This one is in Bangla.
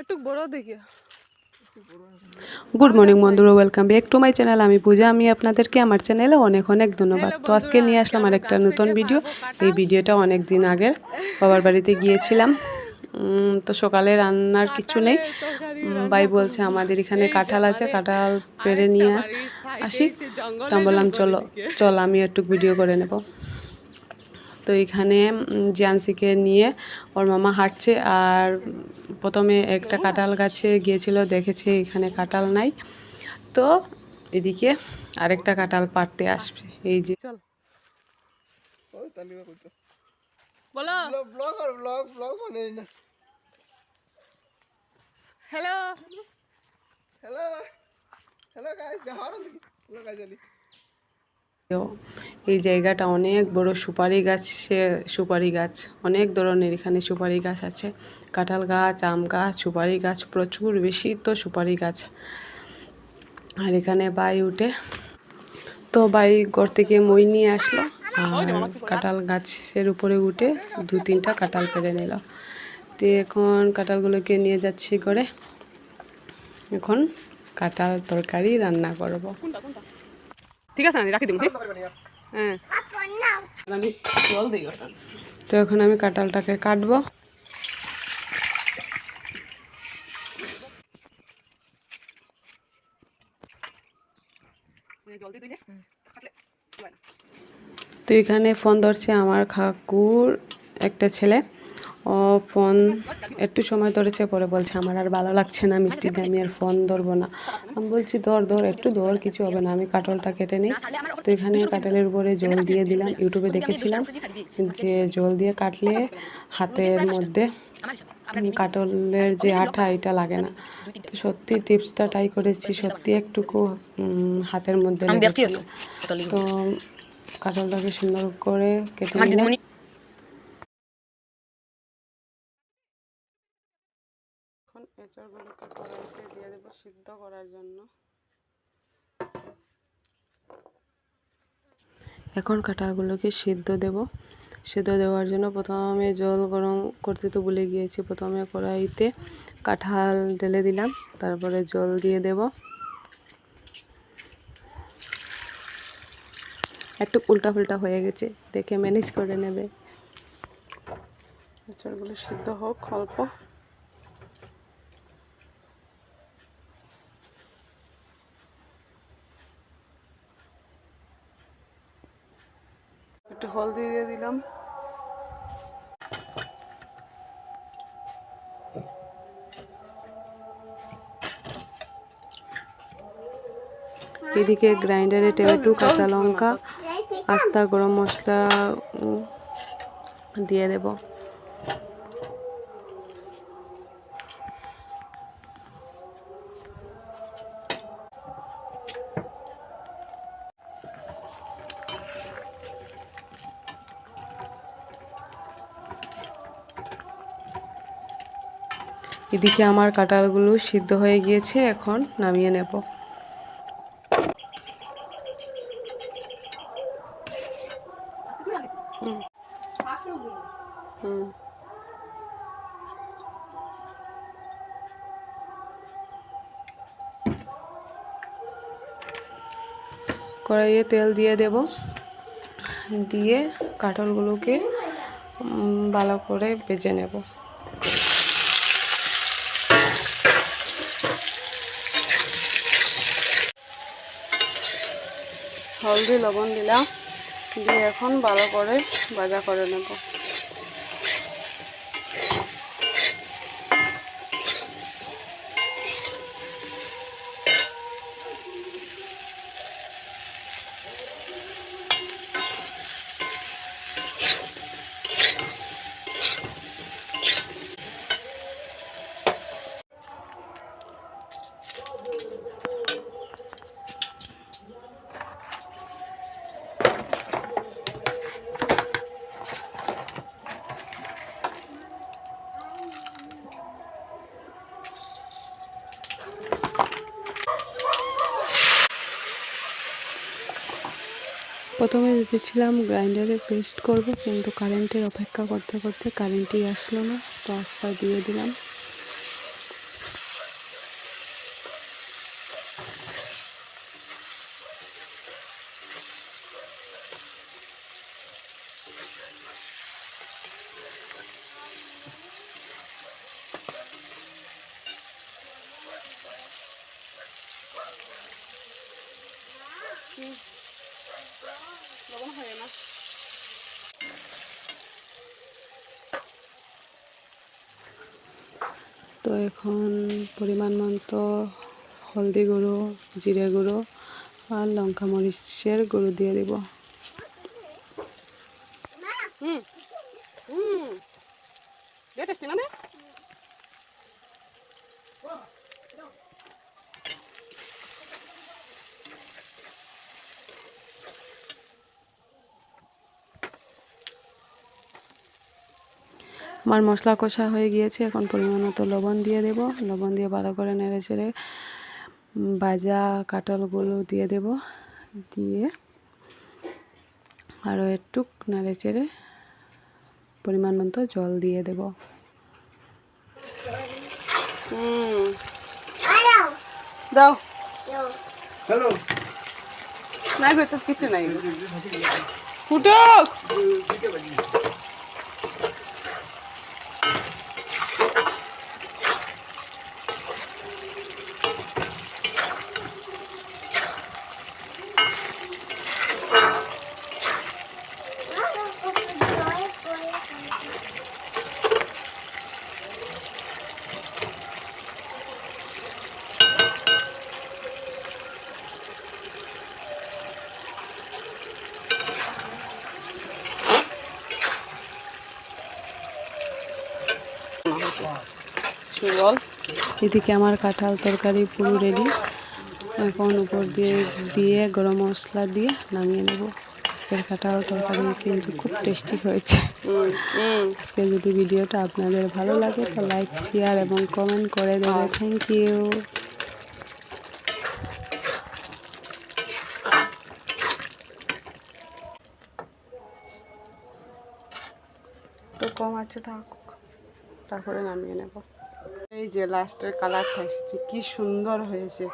একটু গুড মর্নিং বন্ধুরা welcome back to my channel আমি পূজা, আমি আপনাদেরকে, আমার চ্যানেলে অনেক অনেক ধন্যবাদ। তো আজকে নিয়ে আসলাম আরেকটা নতুন ভিডিও এই ভিডিওটা অনেক দিন আগের। বাবার বাড়িতে গিয়েছিলাম। তো সকালে রান্নার কিছু নেই। ভাই বলছে, আমাদের এখানে কাঁঠাল আছে, কাঁঠাল পেরে নিয়ে আসি। তো বললাম, চলো, চল আমি একটু ভিডিও করে নেব। তো এখানে জিয়ানসিকে নিয়ে ওর মামা হাঁটছে আর প্রথমে একটা কাঁঠাল গাছে গিয়েছিল দেখেছে এখানে কাঁঠাল নাই। তো এদিকে আরেকটা কাঁঠাল পারতে আসবে এই যে। চল। বলো। ব্লগার ব্লগ ব্লগ নেই না। হ্যালো। হ্যালো। হ্যালো গাইস হরন হ্যালো গাইস এই জায়গাটা অনেক বড় সুপারি গাছে, সুপারি গাছ, অনেক ধরনের এখানে সুপারি গাছ আছে। কাঁঠাল গাছ, আম গাছ, সুপারি গাছ, প্রচুর বেশি তো সুপারি গাছ। আর এখানে বাই উঠে, তো বাই ঘর থেকে মই নিয়ে আসলো। আর কাঁঠাল গাছের উপরে উঠে দু তিনটা কাঁঠাল পেরে নিল। তো এখন কাঁঠালগুলোকে নিয়ে যাচ্ছি করে এখন কাঁঠাল তরকারি রান্না করব। ঠিক আছে আমি রাখি ঠিক? হ্যাঁ। আমি জল দিই তো এখন আমি কাঁঠালটাকে কাটবো। তো এখানে ফোন ধরছে আমার কাকুর একটা ছেলে। ফোন একটু সময় ধরেছে পরে বলছে আমার আর ভালো লাগছে না মিষ্টি দিয়ে আমি আর ফোন ধরবো না। আমি বলছি ধর ধর একটু ধর কিছু হবে না আমি কাঁঠালটা কেটে নিই। তো এখানে কাঁঠালের উপরে জল দিয়ে দিলাম ইউটিউবে দেখেছিলাম যে জল দিয়ে কাটলে হাতের মধ্যে কাটলের যে আঠা এটা লাগে না। তো সত্যি টিপসটা ট্রাই করেছি সত্যি একটুকু হাতের মধ্যে। তো কাঁঠালটাকে সুন্দর করে কেটে নিলাম। এঁচড়গুলোকে কড়াইতে দিয়ে দেবো সিদ্ধ করার জন্য। এখন কাঁঠালগুলোকে সিদ্ধ দেব। সিদ্ধ দেওয়ার জন্য প্রথমে জল গরম করতে তো ভুলে গিয়েছি প্রথমে কড়াইতে কাঁঠাল ঢেলে দিলাম তারপরে জল দিয়ে দেব। একটু উল্টা ফুল্টা হয়ে গেছে দেখে ম্যানেজ করে নেবে। এঁচড়গুলো সিদ্ধ হোক অল্প। একটু হলদি দিয়ে দিলাম। এদিকে গ্রাইন্ডারে টমেটো কাঁচা লঙ্কা আস্তা গরম মশলা দিয়ে দেব। এদিকে আমার কাঁঠালগুলো সিদ্ধ হয়ে গিয়েছে, এখন নামিয়ে নেব। কড়াইয়ে তেল দিয়ে দেব। দিয়ে কাঁঠালগুলোকে ভালো করে ভেজে নেব। হলদি লবণ দিলাম দিয়ে এখন ভালো করে ভাজা করে নেব। প্রথমে ভেবেছিলাম গ্রাইন্ডারে পেস্ট করব, কিন্তু কারেন্টের অপেক্ষা করতে করতে কারেন্টই আসলো না। তো আস্তা দিয়ে দিলাম লবণ হয়ে না তো এখন পরিমাণ মতো হলদি গুঁড়ো, জিরে গুঁড়ো আর লঙ্কা মরিচের গুঁড়ো দিয়ে দেব। হুম। হুম। আমার মশলা কষা হয়ে গিয়েছে এখন পরিমাণ মতো লবণ দিয়ে দেব। লবণ দিয়ে ভালো করে নেড়ে চেড়ে উম, ভাজা কাঁঠালগুলো দিয়ে দেব। দিয়ে আরও একটু নেড়ে চেড়ে পরিমাণ মতো জল দিয়ে দেব। দাও। হ্যালো। নাই গো তো কিছু নাই। ফুটক। সুবল এদিকে আমার কাঁঠাল তরকারি পুরো রেডি এখন উপর দিয়ে দিয়ে গরম মশলা দিয়ে নামিয়ে নেব। আজকের কাঁঠাল তরকারি কিন্তু খুব টেস্টি হয়েছে। আজকে যদি ভিডিওটা আপনাদের ভালো লাগে তো লাইক শেয়ার এবং কমেন্ট করে দেবে। থ্যাংক ইউ তো কম আছে থাক তারপরে নামিয়ে নেব। এই যে লাস্টের কালারটা এসেছে কি সুন্দর হয়েছে।